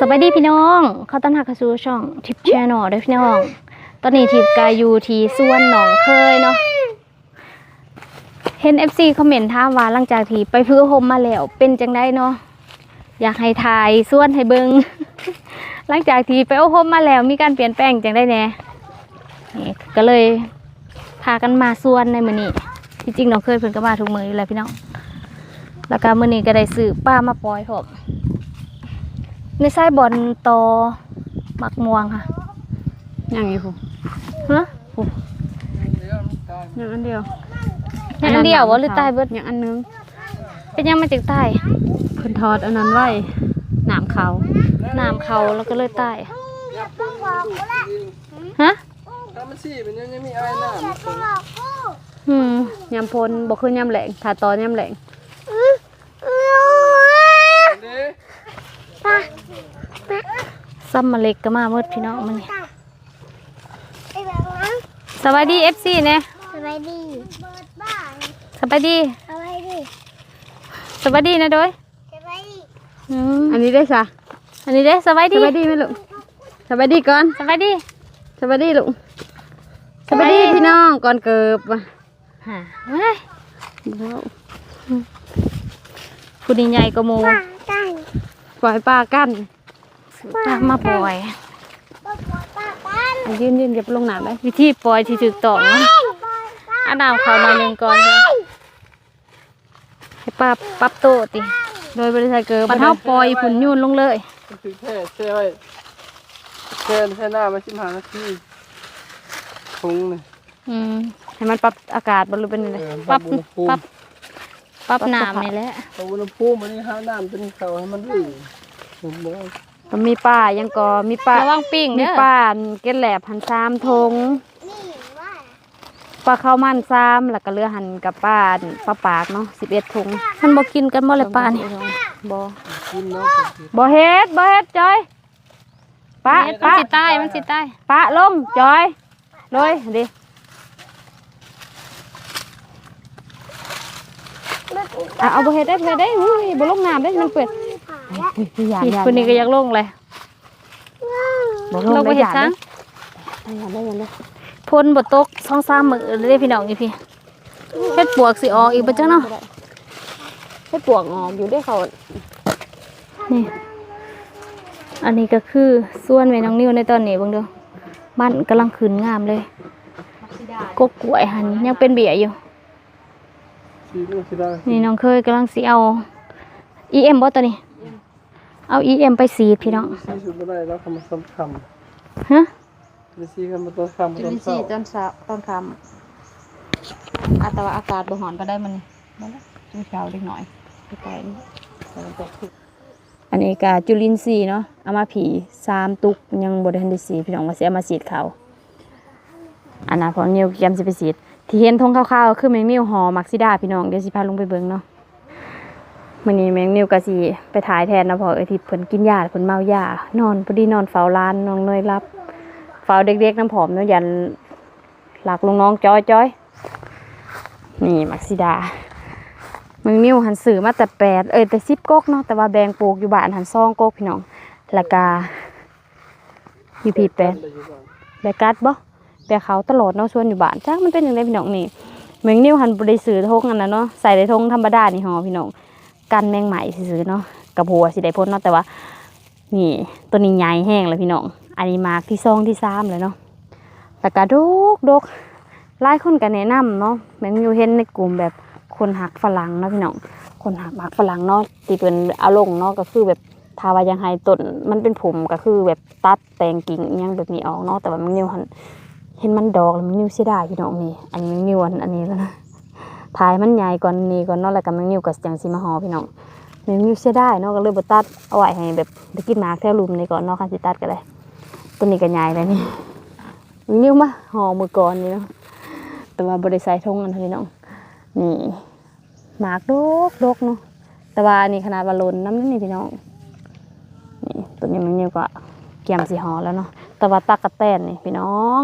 สวัสดีพี่น้องเขาต้อนรับเข้าสู่ช่องทิปแชนอลด้วยพี่น้อง ตอนนี้ทิปกายอยู่ที่สวนหนองเคยเนาะเห็น FC คอมเมนต์ถามว่าหลังจากที่ไปพื้นโฮมมาแล้วเป็นจังได้เนาะอยากให้ถ่ายส่วนให้เบิงหลังจากที่ไปโอโฮมมาแล้วมีการเปลี่ยนแปลงจังได้แน่นี่ก็เลยพากันมาส่วนในมื้อนี้ที่จริงน้องเคยเพิ่นก็มาทุกมื้ออยู่แล้วพี่น้องแล้วก็มื้อนี้ก็ได้ซื้อป้ามาปล่อยพร้อม ในไส้บอลโตมักม่วงค่ะอย่างนี้พูฮะอย่างอันเดียวอย่างอันเดียววะหรือใต้เบิดอย่างอันนึง เป็นยังมาจากใต้เพิ่นทอดอันนั้นไว้หนามเขาน้ำเขาแล้วก็เลยใต้ฮะถ้ามันสี่เป็นยังยังมีไอ้หน้ามันเป็นอืมยำพลบ่คือยำแหลงถ้าตอนยำแหลง เด้ ซ้ำมาเล็กก็มาเมื่อพี่น้องมันนี่สวัสดีเอฟซีเนี่ยสบายดีสวัสดีสบายดีสวัสดีนะโดยสบายดีอืมอันนี้ได้ซะอันนี้เด้สวัสสดีวัสดีไหมลูกสวัสดีก่อนสวัสดีสวัสดีลูกสวัสดีพี่น้องก่อนเกิบว่ะฮะเฮ้ยผู้ดีใหญ่ก็โมป้ากันปล่อยปลากัน ป้ามาปล่อยป้าป้าป้ากันยืนยืนอย่าไปลงน้ำเลยวิธีปล่อยที่ถูกต้องนะเอาน้ำเขาหน่อยหนึ่งก่อนเถอะให้ป้าปรับโตะติโดยบริษัทเกิบปันเท้าปล่อยผุนยุ่นลงเลยมันถือแค่แช่ไว้แช่แช่หน้ามาสิบห้านาทีทุงนี่อืมให้มันปรับอากาศบริเป็นอะไรเออปรับอุณหภูปรัมิบปรับน้ำนี่แหละปรับอุณหภูมิมันนี่ห้าน้ำเป็นเขาให้มันดื้อผ มบอกมันมีป้ายังก็มีป้าระวังปิ้งมีเด้อป้าเกล็ดแหลบหันซามทงนี่ว่าปลาข้าวมันซ้ำแล้วก็เรือหันกับป้าปลาปากเนาะสิบเอ็ดถุงมันบ่กินกันบ่เลยป้านี่บ่กินเนาะบ่เฮ็ดบ่เฮ็ดจอยป้ามันป้าสิตายมันสิตายป้าลงจอยเลยดิอะเอาบ่เฮ็ดได้เฮ็ดได้อุ้ยบ่ลงน้ำได้มันเปื้อนผ่าและ อุ้ยอย่านี่อย่าคนนี้ก็อยากลงเลยบ่ลลงงไปได้เฮ็อดย่าซังได้อย่าได้อย่าได้พ่นบ่ตก2-3มื้อเลยเด้พี่น้องนี่พี่เฮ็ดปวกสิออกอีกบ่จังเนาะให้ปวกงอมอยู่ได้เขานี่อันนี้ก็คือส่วนแม่น้องนิวในตอนนี้เบิ่งเด้อบ้านกำลังขึ้นงามเลยกกกล้วยหันยังเป็นเบี้ยอยู่สีลูกสีได้นี่น้องเคยกำลังสิเอา EM บ่ตัวนี้ เอา EM ไปสีดพี่น้องสีสุดไม่ได้แล้วคำมาซ้ำคฮะำจะสีคำมาตัวคำจุต้ลินนทรีเศร้าย์ตอนเช้าตอนค่ำอาแต่ว่าอากาศบ่ร้อนก็ได้มันนี่มาแล้วช่วงเช้าเล็กน้อยไปไกลนี่แต่มันตกทุกอันนี้ก็จุลินทรีย์เนาะเอามาผีสามตุกยังบ่ได้ทันได้สีดพี่น้องว่าสิเอามาสีดเขาอันนั้นพอนิวเตรียมสิไปสีดที่เห็นทงขาวๆคือแมงมิวหอมักซิดาพี่น้องเดี๋ยวสิพาลงไปเบิ่งเนาะ มื้อนี้แมงมิวก็สิไปถ่ายแทนนะพอไอ้ที่เพิ่นกินยาเพิ่นเมายานอนพอดีนอนเฝ้าร้านน้องเนยรับเฝ้าเด็กๆน้ำผอมเนาะยันหลักลงน้องจ้อยจอยนี่มักซิดามึงมิวหันสื่อมาแต่แปดเอ้ยแต่สิบกกเนาะแต่ว่าแบงปลูกอยู่บ้านหันซองกกพี่น้องล้วก็อยู่พี่แปดแบกัดบ่แบกเขาตลอดเนาะชวนอยู่บ้านจ้ามันเป็นอย่างไรพี่น้องนี่มึงนิวหันบริสื่อทงอันนั้นเนาะใส่ในทงธรรมดานี่หอพี่น้อง กันแมงไหมซื่อเนาะกับหัวสิได้พ้นเนาะแต่ว่า นี่ตัวนี้ใหญ่แห้งเลยพี่น้องอันนี้มากที่ซองที่สามเลยเนาะแต่กระดกดกหลายคนก็แนะนำเนาะแมงอยู่เห็นในกลุ่มแบบคนหักฝรั่งเนาะพี่น้องคนหักหักฝรั่งเนาะที่เป็นอาลงเนาะก็คือแบบทาวายังไงต้นมันเป็นผมก็คือแบบตัดแต่งกิ่งยังแบบนี้ออกเนาะแต่ว่ามันนิวหันเห็นมันดอกแล้วมันนิวเสียดายพี่น้องนี่อันนี้มันนิวอันอันนี้แล้วนะ ถ่ายมันใหญ่ก่อนนี้ก่อนเนาะแล้วก็มันนิ้วก็จังสิมาหอพี่น้องมันมีเสียได้เนาะก็เลยบตัดเอาไว้ให้แบบได้กินมากแถวลุมนี่ก่อนเนาะคันสิตัดก็ได้ตัวนี้ก็ใหญ่เลยนี่มันนิ้วมาห่อมือก่อนนี่เนาะแต่ว่าบ่ได้ใส่ทงอันเท่น้องนี่หมากดกดกเนาะแต่ว่านี่ขนาดว่าหล้นน้ำนี่พี่น้องนี่ตัวนี้มันนิ้วก็เกี่ยมสีห่อแล้วเนาะแต่ว่าตักกะแตนนี่พี่น้อง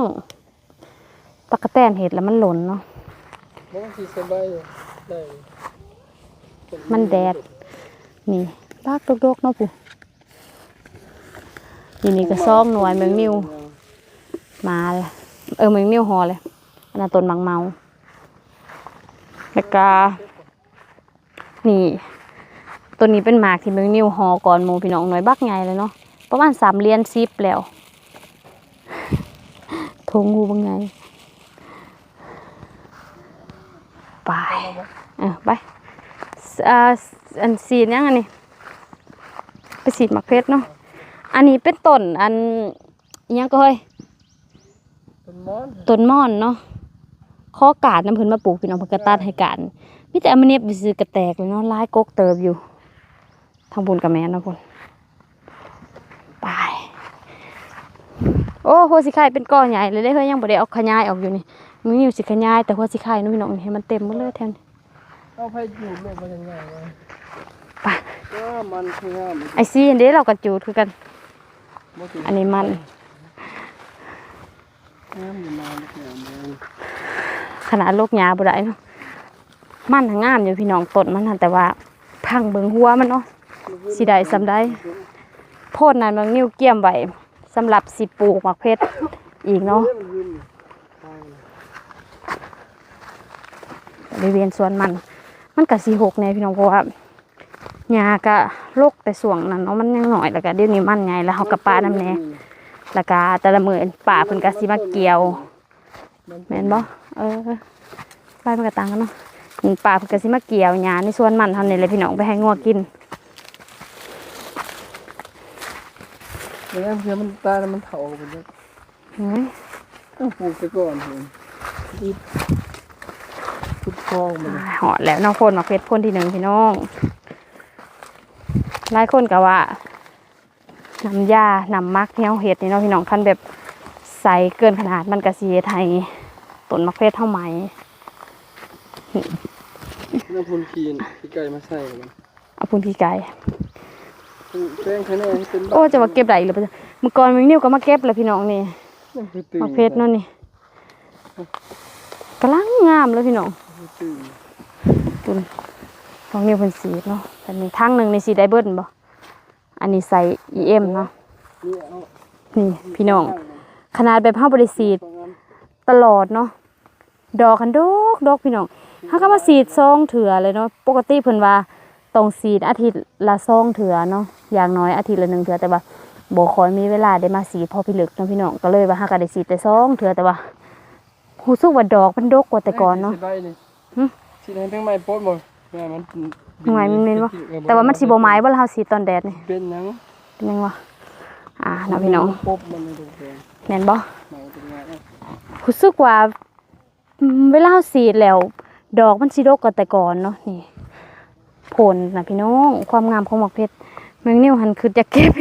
ตักกะแตนเห็ดแล้วมันหล่นเนาะ มันสีสบายได้มันแดด นี่ปากดกๆเนาะปู่ทีนี้ก็ซ่องหน่วยแมงมิวมาเลยเออแมงมิวหอเลยอันนั้นต้นมังเมาแล้วก็นี่ตัวนี้เป็นหมากที่แมงมิวหอก่อนหมูพี่น้องหน่วยบักใหญ่เลยเนาะประมาณสามเหรียญซิปแล้วทงงูบางไง ไปเออไปสอ่าอันสีนยังอันนี้ไปสีดหมักเพชรเนาะอันนี้เป็นต้นอันอิหยังก็เฮ้ยเป็นมอนต้นม่อนเนาะข้อกาดน้ำเพิ่นมาปลูกพี่น้องเพิ่นก็ตัดให้กันมีแต่อันมันเน็บไปซื้อกระแตกเลยเนาะลายกกเติบอยู่ ทางบุญกับแม่นเนาะพุ่นไปโอ้หัวสิไข่เป็นก้อนใหญ่เลยเด้เฮ้ยยังบ่ได้เอาขยายออกอยู่นี่ มึงอยู่สิขยายแต่หัวสิไข่เนาะพี่น้องนี่ให้มันเต็มหมดเลยแทนเอาไปอยู่โลกมันยังไงวะไปก็มันคืองามไอซี่อันเด้เราก็จูดคือกันบ่ถึงอันนี้มันงามอยู่มาแล้วเนี่ยมันขนาดโลกหญ้าบ่ได้เนาะมันทั้งงามอยู่พี่น้องต้นมันหั่นแต่ว่าพังเบิ่งหัวมันเนาะสิได้ซำได้โพดนั้นบางนิ้วเกี่ยมไว้สำหรับสิปลูกหมักเพชรอีกเนาะ เรื่องยืนตายเลย บริเวณสวนมัน มันก็สิหกแน่พี่น้องเพราะว่าหญ้าก็รกแต่ส่วงนั้นเนาะมันยังน้อยแล้วก็เดี๋ยวนี้มันใหญ่แล้วเฮาก็ปาน้ำแน่แล้วก็แต่ละมื้อป่าเพิ่นก็สิมาเกี่ยวแม่นบ่เออไปมันก็ต่างกันเนาะนี่ป่าเพิ่นก็สิมาเกี่ยวหญ้าในสวนมันเท่านี้เลยพี่น้องไปให้งัวกินแล้วเพื่อมันตายแล้วมันเถาไปแล้วเฮ้ยต้องปลูกไปก่อนเห็น อีกทุกคลองมันเลยหอดแล้วน้องคนมาเพชรพ่นที่หนึ่งพี่น้องหลายคนก็ว่าน้ำยาน้ำมักที่เฮาเฮ็ดนี่เนาะพี่น้องคันแบบใสเกินขนาดมันก็สิเฮ็ดให้ต้นมะเพชรเท่าไหมน้ำพุนคีนที่ไก่มาใส่กับมันเอาพุ่นพี่ไก่แป้งคะแนนเป็นโอ้จะว่าเก็บได้อีกหรือเปล่าเมื่อก่อนมึงนิ้วก็มาเก็บแล้วพี่น้องนี่ยังคือตื่นมะเพชรเนาะนี่กำลังงามเลยพี่น้อง ตื่นตุนของนิ้เพิ่นสีเนาะแต่นี่ทั้งหนึ่งในสีได้เบิ้ลบ่อันนี้ใส่ EM เนาะนี่พี่น้อง ขนาดแบบเฮาบ่ได้สีดตลอดเนาะดอกกันดอกดอกพี่น้องเฮาก็มาสีดซองเถื่อเลยเนาะปกติเพิ่นว่าต้องสีดอาทิตย์ละซองเถื่อเนาะอย่างน้อยอาทิตย์ละหนึ่งเถื่อแต่ว่าบ่ค่อยมีเวลาได้มาสีพอพิลึกเนาะพี่น้องก็เลยว่าเฮาก็ได้สีดแต่ซองเถื่อแต่ว่ารู้สึกว่าดอกมันดกกว่าแต่ก่อนเนาะ สิได้นี่หึสิได้ทั้งไม้โพดบ่แม่มันหน่วยมันแม่นบ่แต่ว่ามันสิบ่ไม้บ่ล่ะเฮาสีดตอนแดดนี่เป็นหยังเป็นยังวะอ่าเนาะพี่น้องปบมันในตรงแดงแม่นบ่ไม้เป็นไงอะรู้สึกว่าอืมเวลาเราสีดแล้ว ดอกมันสิดกกว่าแต่ก่อนเนาะนี่ผลนะพี่น้องความงามของหมอกเพชรแมงนิ้วหันคือจะเก็บ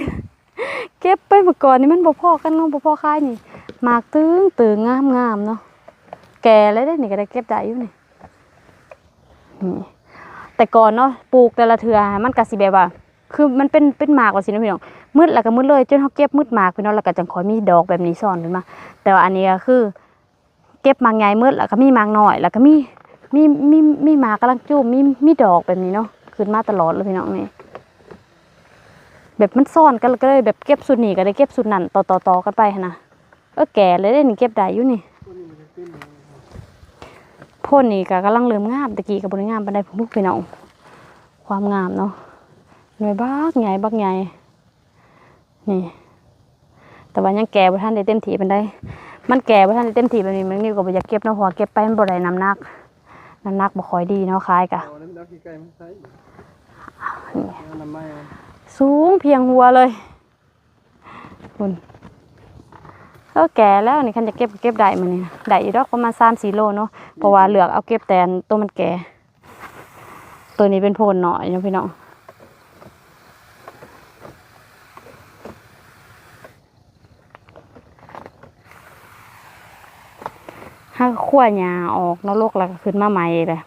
เก็บไปเมื่อก่อนนี่มันบ่พอกันเนาะบ่พอค่ายนี่หมากตึงตึงงามงามเนาะแก่แล้วได้นี่ก็ได้เก็บได้อยู่นี่ นี่แต่ก่อนเนาะปลูกแต่ละเทือมันก็สิแบบว่า คือมันเป็นเป็นหมากว่าสินะพี่น้องมืดแล้วก็มืดเลยจนเฮาเก็บมืดหมากพี่น้องแล้วก็จังคอยมีดอกแบบนี้ซ่อนขึ้นมา แต่ว่าอันนี้ก็คือ เก็บหมากใหญ่มืดแล้วก็มีหมากน้อย แล้วก็มีมีมีมีหมากกำลังจูมมีมีดอกแบบนี้เนาะขึ้นมาตลอดเลยพี่น้องนี่แบบมันซ่อนกันก็เลยแบบเก็บสุดนี้ก็ได้เก็บสุดนั้นต่อต่อต่อกันไปนนะเออแก่เลยได้นี่เก็บได้อยู่นี่ พ่นนี่ก็กำลังเริ่มงามตะกี้กับบริงามปานใดพวกพี่น้องความงามเนาะหน่วยบักใหญ่บักใหญ่นี่ แต่ว่ายังแก่บ่ทันได้เต็มที่ปานใดมันแก่บ่ทันได้เต็มที่แบบนี้มันนี่ก็บ่อยากเก็บเนาะเพราะว่าเก็บไปมันบ่ได้น้ำหนักน้ำหนักบ่ค่อยดีเนาะคล้ายกะสูงเพียงหัวเลยคุณ ก็แก่แล้วนี่คันจะเก็บเก็บได้มันนี่นได้อยู่ดอกประมาณ3-4โลเนาะเพราะว่าเหลือกเอาเก็บแต่อันตัวมันแก่ตัวนี้เป็นโพนหน่อยนะพี่น้องถ้าขั้วหญ้าออกนาะโลกแล้วก็ขึ้นมาใหม่เลย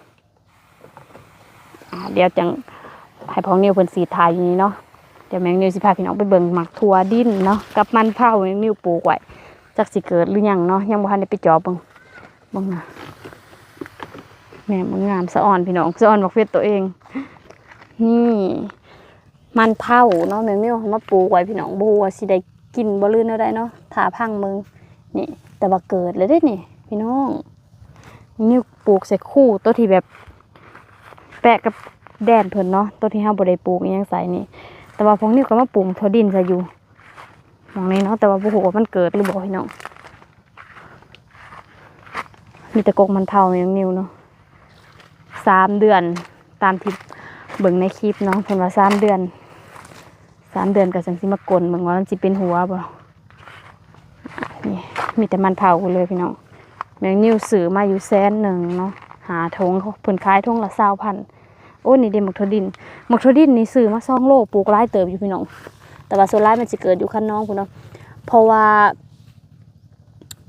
เดี๋ยวจังให้พองนิวเพิ่นสีทายอยู่นี่เนาะเดี๋ยวแมงนิวสิพาพี่น้องไปเบิ่งหมักถั่วดินเนาะกับมันเผาแมงนิวปลูกไว้ จักสิเกิดหรือยังเนาะยังบ่ทันได้ไปจอบบิ่งบิ่งนะแม่มันงามสะอ่อนพี่น้องสะอ่อนบักเฟซตัวเอง นี่มันเผาเนาะแมงนิวเอามาปลูกไว้พี่น้องบ่ฮู้ว่าสิได้กินบ่ลื่นได้เนาะถาพังมึงนี่ แต่ว่าเกิดเลยได้นี่ พี่น้องนี่ปลูกใส่คู่ตัวที่แบบ แปะกับแดนเพิ่นเนาะตัวที่เฮาบ่ได้ปลูกยังใส่นี่ แต่ว่าพวกนี้ก็มาปลูกทั่วดินซะอยู่ มองนี้เนาะแต่ว่าบ่ฮู้ว่ามันเกิดหรือบ่พี่น้องมีแต่กกมันเท่าอย่างนิวเนาะสามเดือนตามที่เบิ่งในคลิปเนาะเพิ่นว่าสามเดือนสามเดือนก็จังสิมากลเบิ่งว่ามันสิเป็นหัวบ่นี่มีแต่มันเผาเลยพี่น้องแมงนิวซื้อมาอยู่แสนหนึ่งเนาะหาทงเขาเพิ่นขายทงละ20,000โอ้นี่เดมักทดินมักทดินนี่ซื้อมาซ่องโลปลูกร้ายเติบอยู่พี่น้อง แต่ว่าโซนร้ายมันจะเกิดอยู่ข้างน้องคุณเนาะเพราะว่า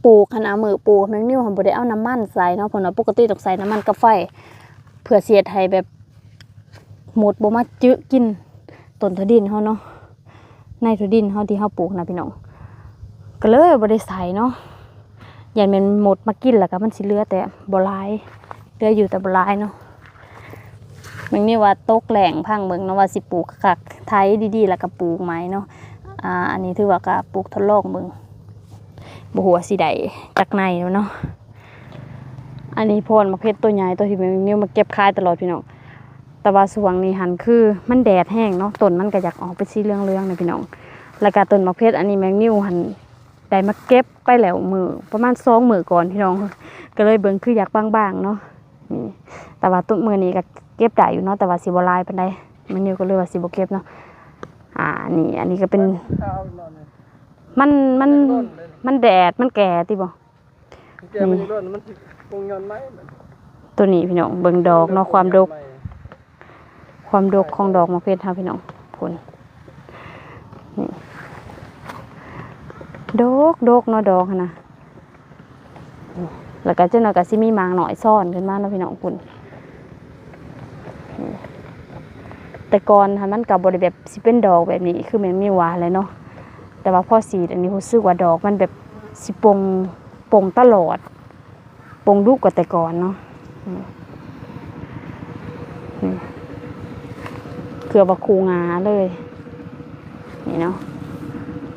ปลูกขนาดมือปลูกแมงนิ้วผมบ่ได้เอาน้ำมันใส่เนาะผมเนาะปกติต้องใส่น้ำมันกับไฟเพื่อเสียดให้แบบหมดบ่มาจึกินต้นทดินเฮาเนาะในทดินเฮาที่เฮาปลูกนะพี่น้องก็เลยบ่ได้ใส่เนาะอย่าแมันหมดมากินแล้วก็มันสิเลือแต่บลายเลืออยู่แต่บลายเนาะ มันนี่ว่าตกแหล่งพังเบิ่งเนาะว่าสิปลูกคักไทยดีๆ แล้วก็ปลูกไหมเนาะอ่าอันนี้ถือว่าก็ปลูกทดลองเบิ่งบ่ฮู้ว่าสิได้จากไหนเนาะอันนี้พนมะเขือตัวใหญ่ตัวที่มันนี่มาเก็บขายตลอดพี่น้องแต่ว่าสวงนี้หันคือมันแดดแห้งเนาะต้นมันก็อยากออกเป็นสีเหลืองๆนะพี่น้องแล้วก็ต้นมะเขืออันนี้แมงนิ้วหันได้มาเก็บไปแล้วมือประมาณ2มื้อก่อนพี่น้องก็เลยเบิ่งคืออยากบางๆเนาะ แต่ว่าต้นมื้อนี้ก็เก็บได้อยู่เนาะแต่ว่าสิบ่หลายปานใดมันนิวก็เลยว่าสิบ่เก็บเนาะอ่านี่อันนี้ก็เป็นข้าวนั่นนี่มันมันร่นเลยมันแดดมันแก่ติบ่แกมันร่นมันสิคงย้อนไหมตัวนี้พี่น้องเบิ่งดอกเนาะความดก ความดกของดอกมะเขือเทศพี่น้องพุ่นนี่ดกดกเนาะดอกหั้นนะนี่ แล้วก็เจ้าหน่อยก็สิมีมางหน่อยซ่อนขึ้นมาเนาะพี่น้องพุ่นแต่ก่อนมันกับบริแบบสิเป็นดอกแบบนี้คือมันมีหวานเลยเนาะแต่ว่าพ่อสีอันนี้รู้สึกว่าดอกมันแบบสิปงปงตลอด ปงลูกกว่าแต่ก่อนเนาะเกือบว่าคูงาเลย นี่เนาะ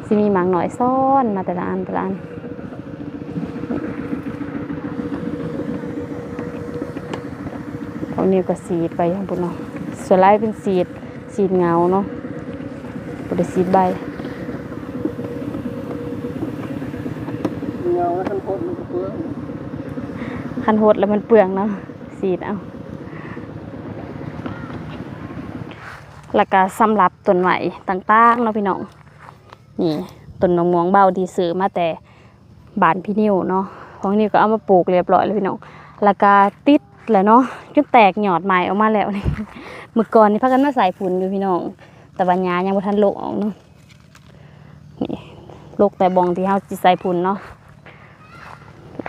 สิมีหมางหน่อยซ่อนมาแต่ละอันแต่ละอัน เขาเนี่ยก็สีดไปข้างบนเนาะส่วนไล่เป็นสีดสีดเงาเนาะบไดสีดใบเงาแล้วคันโคตรมันก็เปลือกคันโหดแล้วมันเปลืองเนาะสีดเอาแล้วก็สำหรับต้นใหม่ต่างๆเนาะพี่น้องนี่ต้นมะม่วงเบาที่ซื้อมาแต่บ้านพี่นิวเนาะของนิวก็เอามาปลูกเรียบร้อยแล้วพี่น้องแล้วก็ติดแล้วเนาะ จนแตกหยอดใหม่ออกมาแล้วนี่มือก่อนนี่พากันมาใส่ผุนอยู่พี่น้อง แต่วัญญายังบ่ทันโลกออกเนาะนี่โลกแต่บองที่เฮาสิใส่ผุนเนาะ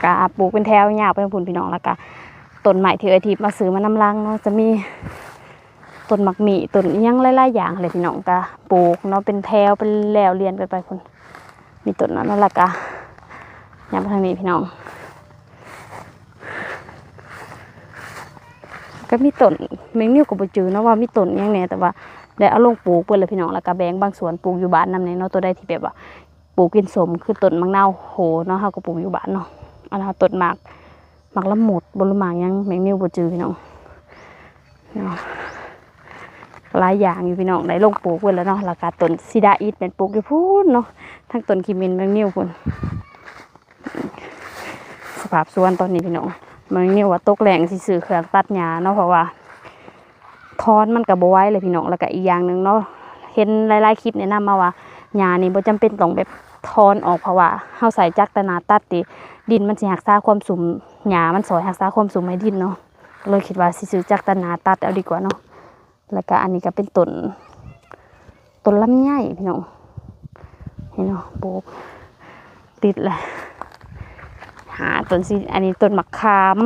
ก็ปลูกเป็นแถวยาวไปผุนพี่น้องแล้วก็ต้นใหม่ที่เอทีมาซื้อมานำลังเนาะจะมีต้นหมักหมี่ต้นอิหยังหลายๆอย่างเลยพี่น้องก็ปลูกเนาะเป็นแถวเป็นแล้วเรียนไปไปพุ่นมีต้นนั้นแล้วก็ยามไปทางนี้พี่น้อง ก็มีต้นแมงนิ้วก็บ่จือนะว่ามีต้นยังแหน่แต่ว่าได้เอาลงปลูกเพิ่นเลยพี่น้องแล้วก็แบ่งบางส่วนปลูกอยู่บ้านนำเนี่ยเนาะตัวใดที่แบบว่าปลูกกินสมคือต้นมังนาวโหเนาะเฮาก็ปลูกอยู่บ้านเนาะอันนั้นต้นหมากหมากละหมดบ่รู้หมากยังแมงนิ้วบ่จือพี่น้องเนาะหลายอย่างอยู่พี่น้องได้ลงปลูกเพิ่นแล้วเนาะแล้วก็ต้นซิดาอีทเป็นปลูกอยู่พูนเนาะทั้งต้นขิมินแมงนิ้วพุ่นสภาพสวนตอนนี้พี่น้อง มันนี่ว่าตกแรงสิซื้อเครื่องตัดหญ้าเนาะเพราะว่าทอนมันกับบไว้เลยพี่น้องแล้วก็อีกอย่างหนึ่งเนาะเห็นหลายๆคลิปแนะนำมาว่าหญ้านี่บ่จำเป็นต้องแบบทอนออกเพราะว่าเฮาใส่จักรตนาตัดติดินมันสิรักษาความสุมหญ้ามันสอยรักษาความสุมให้ดินเนาะเลยคิดว่าสิซื้อจักรตนาตัดเอาดีกว่าเนาะแล้วก็อันนี้ก็เป็นต้นต้นลำไยพี่น้องเห็นเนาะปลูกติดเลย หาต้นสิอันนี้ต้นมะขาม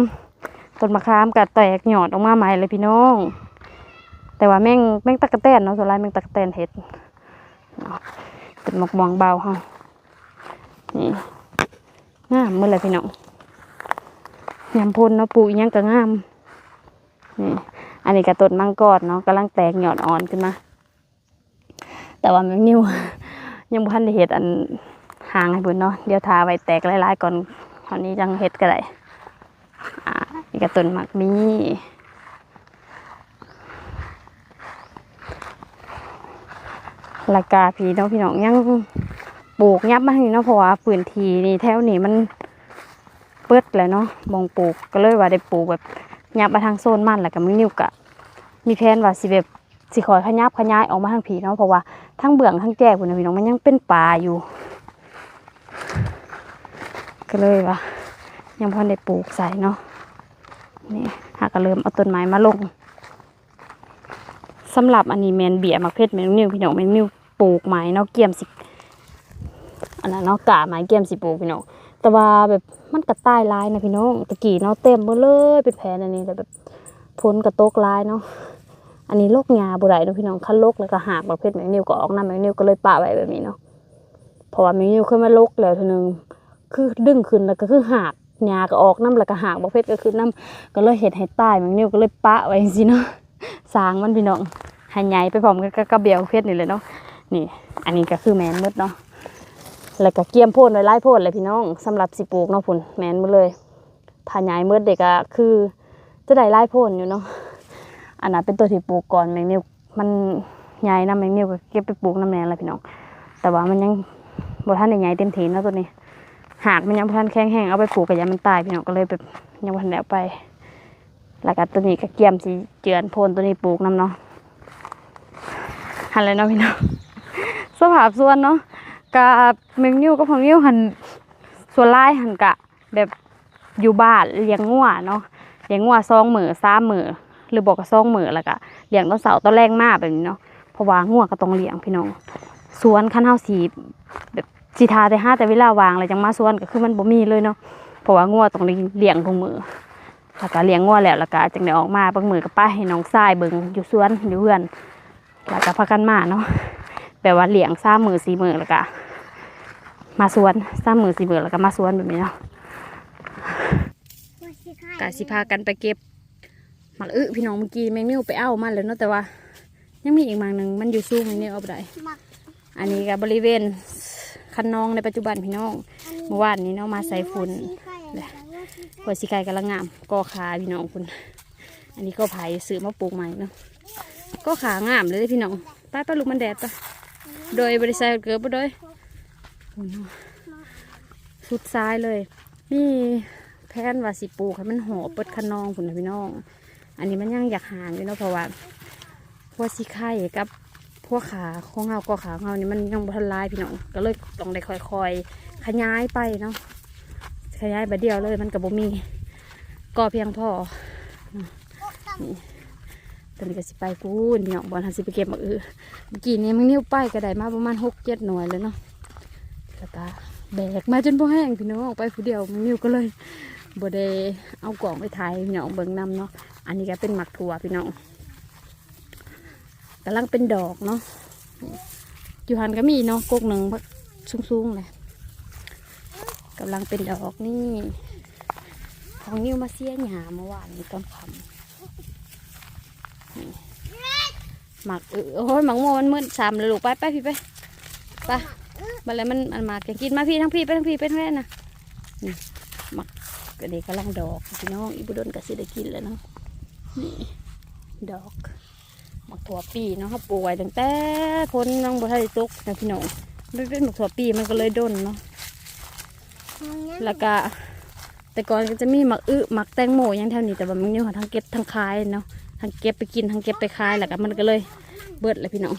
ต้นมะขามก็แตกหยอดออกมาใหม่เลยพี่น้อง แต่ว่าแม่งแม่งตะกะแตนเนาะส่วนไรแม่งตะกะแตนเห็ดต้นมะม่วงเบาเฮานี่งามเมื่อไรพี่น้องยำพนเนาะปลูกยังก็งามนี่อันนี้ก็ต้นมังกรเนาะกำลังแตกหยอดอ่อนขึ้นมา แต่ว่าแม่งนิ้วยังพันได้เฮ็ดอันห่างให้เพิ่นเนาะเดี๋ยวทาไว้แตกหลายๆก่อน คราวนี้จังเฮ็ดก็ได้อ่าอีกต้นหมากมีแล้วก็พี่น้องพี่น้องยังปลูกยับมาทางนี้เนาะเพราะว่าพื้นที่นี่แถวนี้มันเปิดแล้วเนาะบ่งปลูกก็เลยว่าได้ปลูกแบบยับมาทางโซนมันแหล้วก็มึงนิ้วกะ มีแผนว่าสิแบบสิขอยขยับขยายออกมาทางผีเนาะเพราะว่าทั้งเบื้องทั้งแจ้พุ่นนะพี่น้องมันยังเป็นป่าอยู่ ก็เลยว่ายังพอได้ปลูกใส่เนาะนี่หากก็เริ่มเอาต้นไม้มาลงสำหรับอันนี้แมนเบียมักเพชรแมนนิวพี่น้องแมนนิวปลูกไม้เนาะเกี่ยมสิอันนั้นเนาะกะไม้เกี่ยมสิปลูกพี่น้องแต่ว่าแบบมันกระต่ายลายนะพี่น้องตะกี้เนาะเต็มหมดเลยเป็นแผนอันนี้แต่แบบพ้นกระตกลายเนาะอันนี้โรคยาบุไรเนาะพี่น้องคันโรคแล้วก็หากประเภทแมงนิวก็ออกน้ำแมงนิวก็เลยปะไว้แบบนี้เนาะเพราะว่าแมงนิวเคยมาโรคแล้วทีนึง คือดึงขึ้นแล้วก็คือหากหยาก็ออกน้ำแล้วก็หากประเภทก็คือน้ำก็เลยเห็ดให้ตายแมงนิวก็เลยปะไว้สิเนาะสร้างมันพี่น้องให้ใหญ่ไปพร้อมกันกับกระเบียวเพศนี่เลยเนาะนี่ อันนี้ก็คือแมนหมดเนาะแล้วก็เกี่ยมโพดไว้ไล่โพดเลยพี่น้องสำหรับสิปลูกเนาะพุ่นแมนหมดเลยถ้าใหญ่หมดเด็กก็คือจะได้ไล่โพดอยู่เนาะอันนั้นเป็นตัวที่ปลูกก่อนแมงนิวมันใหญ่นะแมงนิวก็เก็บไปปลูกน้ำแมงแล้วพี่น้องแต่ว่ามันยังบ่ทันใหญ่เต็มทีเนาะตัวนี้ หากมันยังบ่ทันแข็งแห้งเอาไปปลูกก็ยังมันตายพี่น้องก็เลยแบบยังบ่ทันได้เอาไปแล้วก็ตัวนี้ก็เกียมสีเจือนโพนตัวนี้ปลูกน้ำเนาะหันเลยเนาะพี่น้องสภาพส่วนเนาะกับแมงนิวกับของนิวหันส่วนลายหันกะ แบบอยู่บ้านเลี้ยงงัวเนาะเลี้ยงงัวซองมือสามมือหรือบอกกับซองมือแล้วก็เลี้ยงต้นเสาต้นแรงมากแบบนี้เนาะเพราะว่างัวก็ต้องเลี้ยงพี่น้องสวนคันเฮาสีแบบ สีทาแต่ห้าแต่เวลาวางอะไรจังมาสวนก็คือมันบ่มีเลยเนาะเพราะว่างัวต้องเลี้ยงทุกมือแล้วก็เลี้ยงงัวแล้วแล้วก็จังได้ออกมาบางมือก็ป้าให้น้องทรายเบิ่งอยู่สวนอยู่เพื่อนแล้วก็พากันมาเนาะแปลว่าเลี้ยงสามมือสี่มือแล้วก็มาสวนสามมือสี่มือแล้วก็มาสวนแบบนี้เนาะกะสิพากันไปเก็บมักอึพี่น้องเมื่อกี้แมงนิ้วไปเอามาแล้วเนาะแต่ว่ายังมีอีกมากหนึ่งมันอยู่สูงแมงนิ้วเอาไปได้อันนี้กับบริเวณ คันนองในปัจจุบันพี่น้องเมื่อวานนี้เนาะมาใส่ฝุ่นหัวสีไก่กำลังงามก็ขาพี่น้องคุณ อันนี้ก็ไผ่ซื้อมาปลูกใหม่เนาะก็ขางามเลยเด้อพี่น้องไปไปลูกมันแดดปะโดยบริษัทเกือบบ่โดยโอ้โหสุดซ้ายเลยนี่แพนว่าสิปลูกให้มันหอเปิดคันนองคุณนะพี่น้อง อันนี้มันยังอยากห่างอยู่เนาะเพราะว่าพวกสีไข่กับ พวกขาของเราก็ขาของเรานี่มันยังบทันลายพี่น้องก็เลยต้องได้ค่อยๆขยายไปเนาะขยายไปเดียวเลยมันกับบ่มีก็เพียงพอตอนนี้ก็สิไปกูนพี่น้องบอลทันสิไปเก็บมาอือเมื่อกี้นี้มันนิ้วไปก็ได้มาประมาณหกเจ็ดหน่วยเลยเนาะแล้วก็แบกมาจนพอแห้งพี่น้องไปผู้เดียวมันนิ้วก็เลยบ่ได้เอากล่องไปถ่ายพี่น้องเบิ่งนำเนาะอันนี้ก็เป็นหมักถั่วพี่น้อง กำลังเป็นดอกเนาะอยู่หันก็มีเนาะกกหนึ่งพักสูงๆเลยกำลังเป็นดอกนี่ ของนิวมาเสียหยาเมื่อวานนี้ตอนคำหมักเออโอ้ยหมักโมมันมืดสามเลยลูกไปไปพี่ไปไปมาแล้วมันมันหมากกินมาพี่ทั้งพี่ไปทั้งพี่ไปทั้งแม่นะนี่หมักก็เด็กกำลังดอกพี่น้องอีบุดนก็สิได้กินแล้วเนาะนี่ดอก หมักถั่วปีเนาะครับปลูกไว้ตั้งแต่คนน้องบัวทันได้ตกนะพี่น้องมันเป็นหมักถั่วปีมันก็เลยด้นเนาะแล้วก็แต่ก่อนก็จะมีหมักอึหมักแตงโมอยังแถวนี้แต่ว่ามันนี่ค่ะทั้งเก็บทั้งขายเนาะทั้งเก็บไปกินทั้งเก็บไปขายแล้วก็มันก็เลยเบิดเลยพี่น้อง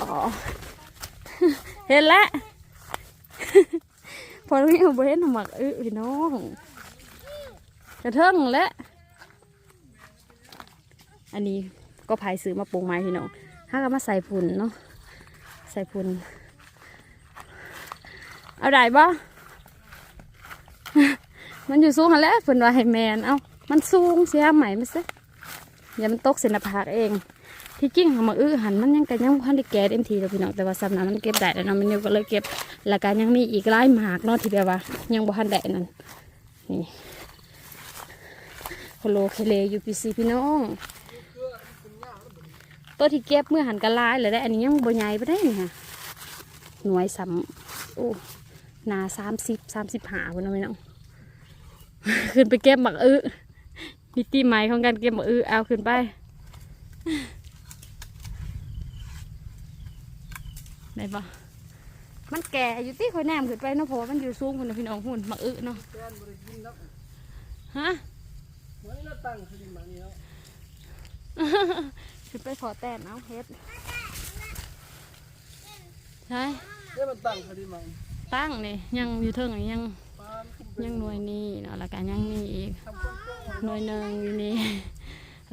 อ๋อเห็นแล้วพอตรงนี้ผมเห็นหมักอึพี่น้องกระเทิงและ อันนี้ก็พายซื้อมาปลูกไม้พี่น้องถ้าก็มาใส่ฝุ่นเนาะ ใส่ฝุ่นเอาได้บ่ มันอยู่สูงแล้วฝุ่นว่าให้แมน เอามันสูงเสียใหม่มาซะอย่ามันตกเส้นหน้าผากเอง ที่จริงเอามาอื้อหันมันยังกันยังพันได้แก่เต็มทีเลยพี่น้อง แต่ว่าสำนักมันเก็บได้แล้วเนาะมันก็เลยเก็บ แล้วก็ยังมีอีกหลายหมากเนาะที่แบบว่า ยังบ่ทันได้นั่น นี่โคโลเคเลอยู่พีซีพี่น้อง ตัวที่เก็บเมื่อหันกระลายเลยได้ อันนี้ยังบ่ใหญ่บ่ได้นี่ค่ะหน่วยสำโอ้หนาสามสิบสามสิบหาพุ่นเอาไว้น้องขึ้นไปเก็บหมักอื้อมีตีไม้ของการเก็บหมักอื้อเอาขึ้นไปได้ปะมันแก่อยู่ที่คอยแนมขึ้นไปเนาะเพราะว่ามันอยู่สูงคุณพี่น้องหุ่นหมักอื้อเนาะแกนบริกินแล้วฮะไว้แล้วตั้ง ขึ้นมานี่แล้วขึ้นไปขอแต้มเอาเฮ็ดใช่เดี๋ยวมันตั้งขึ้นมาตั้งนี่ยังอยู่เทิงนี่ยังปานขึ้นไปยังหน่วยนี้เนาะแล้วก็ยังนี่อีกทำก้นก้นหน่วยหนึ่งอยู่นี่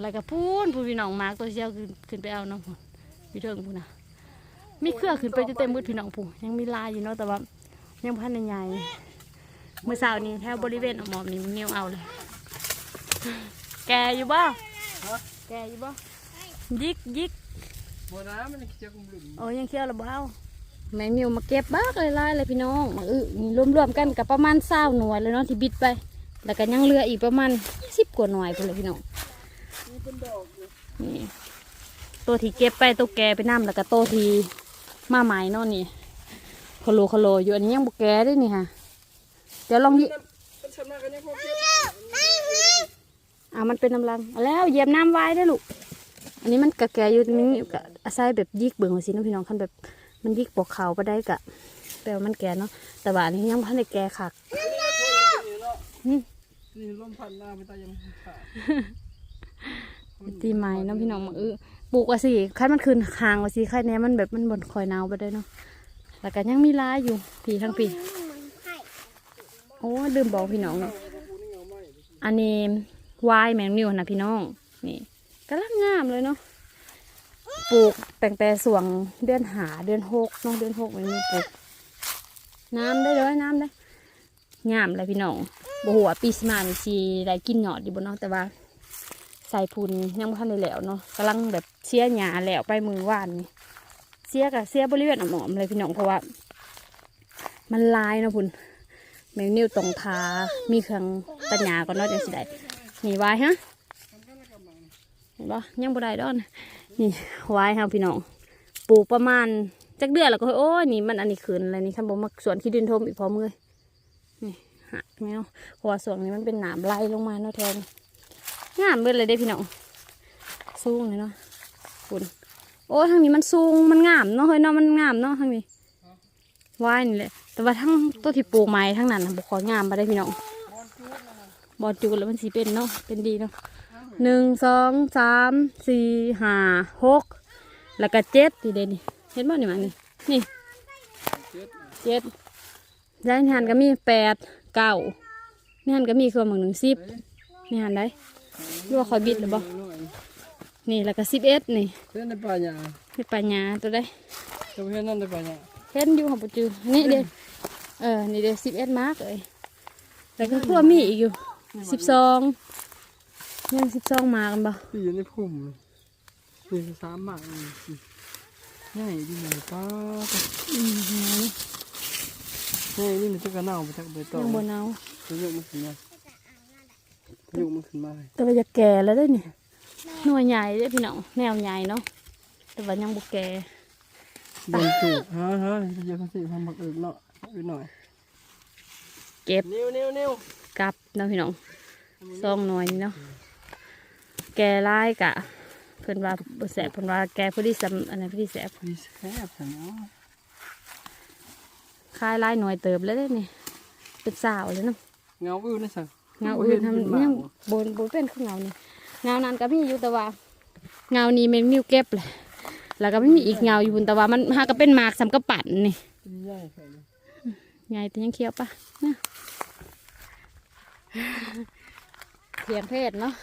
แล้วก็พูนพูนพี่น้องมากตัวเชียวขึ้นขึ้นไปเอาเนาะพูนอยู่เทิงพูนนะมีเครือขึ้นไปจะเต็มมืดพี่น้องพูนยังมีลายอยู่เนาะแต่ว่ายังพันในใหญ่เมื่อเช้านี้แถวบริเวณหมอมนี่มันเหนียวเอาเลย แกอยู่บ่แกอยู่บ่ ยิกยิกบัวน้ำมันจะเกี่ยวกับหลุมโอ้ยยังเคี้ยวระเบ้าแมงมิวมาเก็บบ้ากเลยลายๆเลยพี่น้องมาอึนี่รวมๆกันกับประมาณเศร้าหน่วยเลยเนาะที่บิดไป แล้วก็ยังเหลืออีกประมาณสิบกว่าหน่วยไปเลยพี่น้องนี่เป็นดอกอยู่นี่ตัวที่เก็บไปตัวแกไปน้ำแล้วก็ตัวที่มาใหม่เนาะนี่คโลคโลอยู่อันนี้ยังบุแกได้นี่ค่ะเดี๋ยวลองยิมันชำนาญกันยังพอเก็บอ่ามันเป็นน้ำลังเอาแล้วเหยียบน้ำไว้ได้อลูกอั นนี้มันกะแกอยู่ตรงนี้กะอาศัยแบบยิกเบิ่งว่าสิเนาะพี่น้องคันแบบมันยิกปอกเขาไปได้กะแปลว่ามันแกเนาะแต่ว่าอันนี้ยังพันได้แกคักนี่เนาะอืมนี่ลมพัดหน้าไปตายังขาดตีไม้เนาะพี่น้องมาเออปลูกว่าสิคันมันคืนคางว่าสิคันนี้มันแบบมันบนคอยหนาวไปได้เนาะแล้วก็ยังมีลายอยู่ปีทั้งปีมันไข่โอ้ลืมบอกพี่น้องเนาะอันนี้วายแมงมิวนะพี่น้องนี่ กำลังงามเลยเนาะปลูกแต่งแต่สวงเดือนหาเดือนหกเนาะเดือนหกมงมิวปลูกน้ำได้เลยน้ำได้งามเลยพี่น้องบหัวปีสมานี่สิได้กินหยอดอยู่บนเนาะแต่ว่าใส่พุนยังบ่ทันได้แล้วเนาะกำลังแบบเสียหยาแล้วไปมือว่านนี่เสียกับเสียบริเวณหมอมเลยพี่น้องเพราะว่า มันลายเนาะพุนแมงนิ้วตรงทามีเครื่องตัดหญ้าก่อนเนาะจังสิได้นี่ไว้ฮะ เห็นปะยังบ่ได้ดอนะนี่ว้ครับพี่น้องปลูกประมาณจักเดือนแล้วก็โอ้ยนี่มันอันนี้ขืนอะไรนี่คันบ่มาสวนขี้ดินทมอีกพร้อมเลยนี่หักไหมเนาะเพราะว่าส่วนนี้มันเป็นหนามไล่ลงมาเนาะแทนงามเบิดเลยเด้พี่น้องสูงเลยเนาะคุณโอ้ทางนี้มันสูงมันงามเนาะเฮ้ยเนาะมันงามเนาะทางนี้ว่ายนี่แหละแต่ว่าทั้งตัวที่ปลูกไม้ทั้งนั้นบุคองามไปได้พี่น้องบอลจูดแล้วมันสีเป็นเนาะเป็นดีเนาะ หนึ่งสองสามสี่ห้าหกแล้วก็เจ็ดทีเดยวนี่เห็นบ่นี่มันนี่นี่เจ็ดย้ายหันก็มีแปดเก้านี่หันก็มีคือหนึ่งหนึ่งสิบนี่หันได้ดูว่าคอยบิดหรือบ่นี่แล้วก็สิบเอ็ดนี่เส้นในป่าหญ้าเป็นปัญญาตัวได้จะไปเห็นนั่นในป่าหญ้าเห็นอยู่ของปุจือนี่เด้เออนี่เด้สิบเอ็ดมาร์กเลยแล้วก็พวกมีอีกอยู่สิบสอง ยังสิบสองมากันบ่ที่อยู่ในพุ่มนี่สามหมากนี่ง่ายดีเลยป้าอืมง่ายนี่มันจะกระเน่าไปทักใบตองยังบนเอาจะยกมันขึ้นมายุกมันขึ้นมาเลยแต่ว่าจะแก่แล้วได้อนี่หน่วยใหญ่เด้อพี่น้องแนวใหญ่เนาะแต่ว่ายังบ่แก่เดินจูบฮะฮะจะเยอะสิทำบักอึกเนาะอึกหน่อย เก็บนิ้วนิ้วนิ้วกลับเนาะพี่น้องซองหน่อยนี่เนาะ แก่ร้ายกะเพิ่นว่าบ่แสบเพิ่นว่าแก่พอดีสำอันนั้นพอดีแสบพี่แซ่บสันเนาะคลายลายหน่วยเติบแล้วเด้อนี่เป็นสาวเลยเนาะเงาอื้อนะสักเงาอื่นทำยังบนบนเป็นคือเงานี่เงานั้นก็มีอยู่แต่ว่าเงานี้มันมิวเก็บเลยแล้วก็ไม่มีอีกเงาอยู่บนแต่ว่ามันหาก็เป็นหมากสำกระปั่นนี่ใหญ่ใส่เลยไงแต่ยังเคี้ยวปะเนี่ยเทียงเพศเนาะ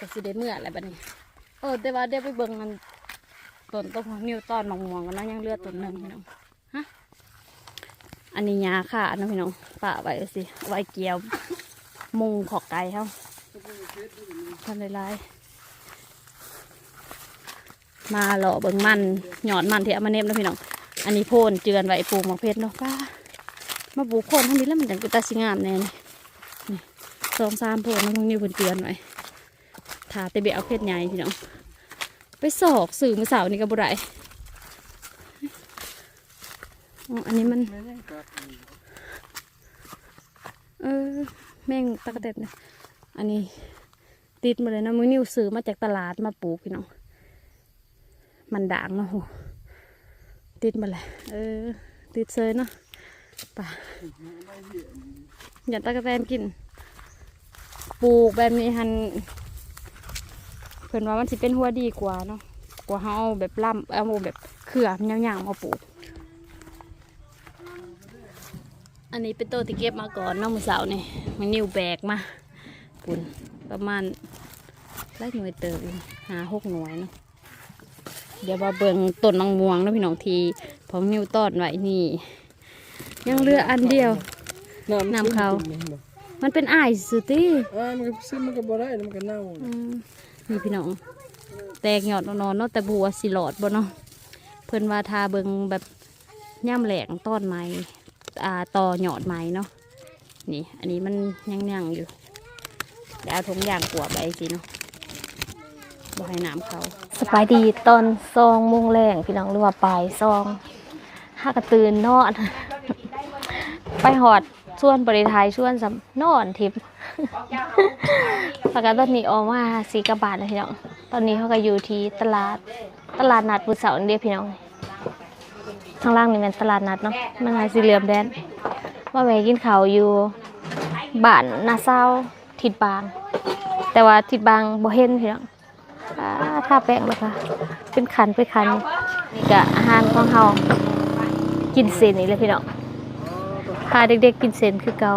ก็สิได้เมื่ออะไรบัดนี้เออแต่ว่าเดี๋ยวไปเบิ่งมันต้นต้นนิวตอนมะม่วงกันนะยังเลือดต้นหนึ่งพี่น้องฮะอันนี้ยาค่ะนะพี่น้องป่าไว้สิไว้เกี่ยวมุงขอกไก่เขาทำลายมาหล่อเบิ่งมันหยอดมันที่เอามาเน็บนะพี่น้องอันนี้โพนเจือนไว้ปลูกหมะเพชรเนาะป้ามาปลูกโคนทั้งนี้แล้วมันจังเป็นตาสิงามแน่นี่นี่สองสามโพนมันคงนี่เพิ่นเจือนไว้ ถาแต่เบเอาเพชรใหญ่พี่น้องไปสอกสื่อมือเสาร์นี่ก็บ่ได้อ๋ออันนี้มันเออแม่งตะกะเต็ดนะอันนี้ ติดมาเลยนะมือนิ้วซื้อมาจากตลาดมาปลูกพี่น้องมันด่างเนาะโหติดมาเลยเออ ติดเซยเนาะป่ะอย่าตะกะแตนกิน ปลูกแบบนี้หัน เพิ่นว่ามันสิเป็นหัวดีกว่าเนาะกว่าเฮาเอาแบบล่ำเอาแบบเครือมันยาวๆมาปลูก อันนี้เป็นต้นที่เก็บมาก่อนเน้องมือเสานี่มันนิ้วแบกมาปุ่นประมาณไล่หน่วยเติมอยู่หาหกหน่วยเนาะเดี๋ยวมาเบิ่งต้นนางม่วงเนาะพี่น้องทีพอนิ้วต้อนไว้นี่ ยังเหลืออันเดียวน้ำเขา มันเป็นอ้ายสุตี้อ่ามันก็ซื้อมันก็บ่ได้มันก็เน่าอืม นี่พี่น้อง แตกหยอดนอนเนาะแต่บัวสิหลอดบ่เนาะเพิ่นว่าทาเบิงแบบย่ำแหลงต้นไม้อ่าต่อหยอดไม้เนาะนี่ อันนี้มันยังๆอยู่เดี๋ยวเอาถุงยางกลัวไปสิเนาะบ่ให้น้ำเขาสบายดีตอนซองมุงแรงพี่น้องหรือว่าปลายซองห้ากระตื่นนอน ไปหอดส่วนบริทายส่วนสำนอนทิพย์ ปกติตอนนี้ออกมาสีกระบาดเลยพี่น้อง ตอนนี้เขาก็อยู่ที่ตลาดตลาดนัดบุษเสาร์เดียพี่น้องข้างล่างนี่เป็นตลาดนัดเนาะมันหาสีเหลือมแดนว่าแม่กินข้าวอยู่บ้านนาเศร้าทิดบาง แต่ว่าทิดบางบ่เห็นพี่น้องอ่าแป้งแล้วค่ะ เป็นขันเป็นขันนี่ก็อาหารของเฮากินเส้นนี่เลยพี่น้องพาเด็กๆกินเส้นคือเกา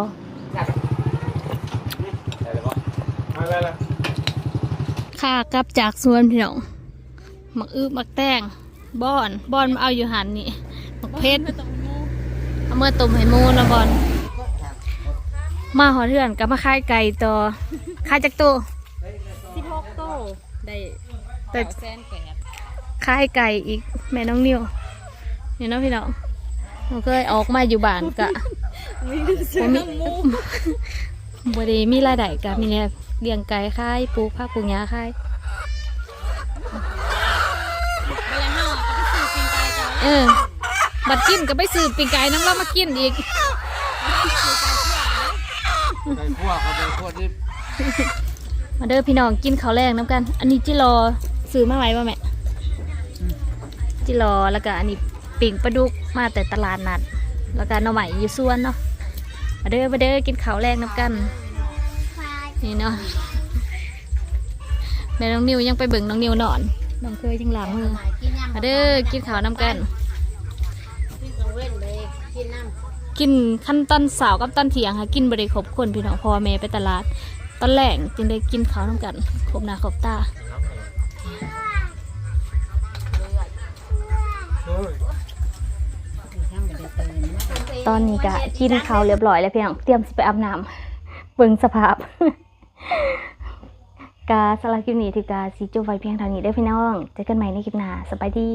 อะไรล่ะค่ากลับจากสวนพี่น้องมักอื้อมักแตงบอนบอนมาเอาอยู่หันนี่มักเพชรเอาเมื่อต้มให้หมูนะบอนมาหอเทือนกับมาขายไก่ต่อขายจากตัวสิบหกโตได้แต่แสนแปดขายไก่อีกแม่น้องนิวนี่เนาะพี่น้องเราเคยออกมาอยู่บ้านกะมีซื้อน้ำมูบไดีมีรายได้กะมีเนี่ย เลี้ยงไก่ขายปลูกผักปลูกหญ้าขายไปยังห้าก็ไปซื้อกินไก่จ้าเออ บัดกินก็ไปซื้อปีกไก่น้ำเรามากินอีก ไก่พวกเขาเป็นพวกที่มาเด้อพี่น้องกินข้าวแรงน้ำกัน อันนี้จิรอซื้อมาไว้ป่ะแม่ จิรอแล้วก็อันนี้ปิ่งปลาดุกมาแต่ตลาดนัด แล้วก็หน่อใหม่อยู่ส่วนเนาะ มาเด้อมาเด้อกินข้าวแรงน้ำกัน นี่เนาะแม่น้องนิวยังไปเบิ่งน้องนิวนอนน้องเคยยังหลังมือมาเด้อกินข้าวน้ำกัน กินขั้นตอนสาวกับตอนเถียงค่ะกินบริครบคนพี่น้องพ่อแม่ไปตลาดตอนแรกจึงได้กินข้าวน้ำกันครบหน้าครบตาตอนนี้ก็กินข้าวเรียบร้อยแล้วพี่น้องเตรียมสิไปอาบน้ำเบิ่งสภาพ กาสลาคลิปนี้ถือกาซีจบไว้เพียงเท่านี้เด้อพี่น้อง เจอกันใหม่ในคลิปหน้าสบายดี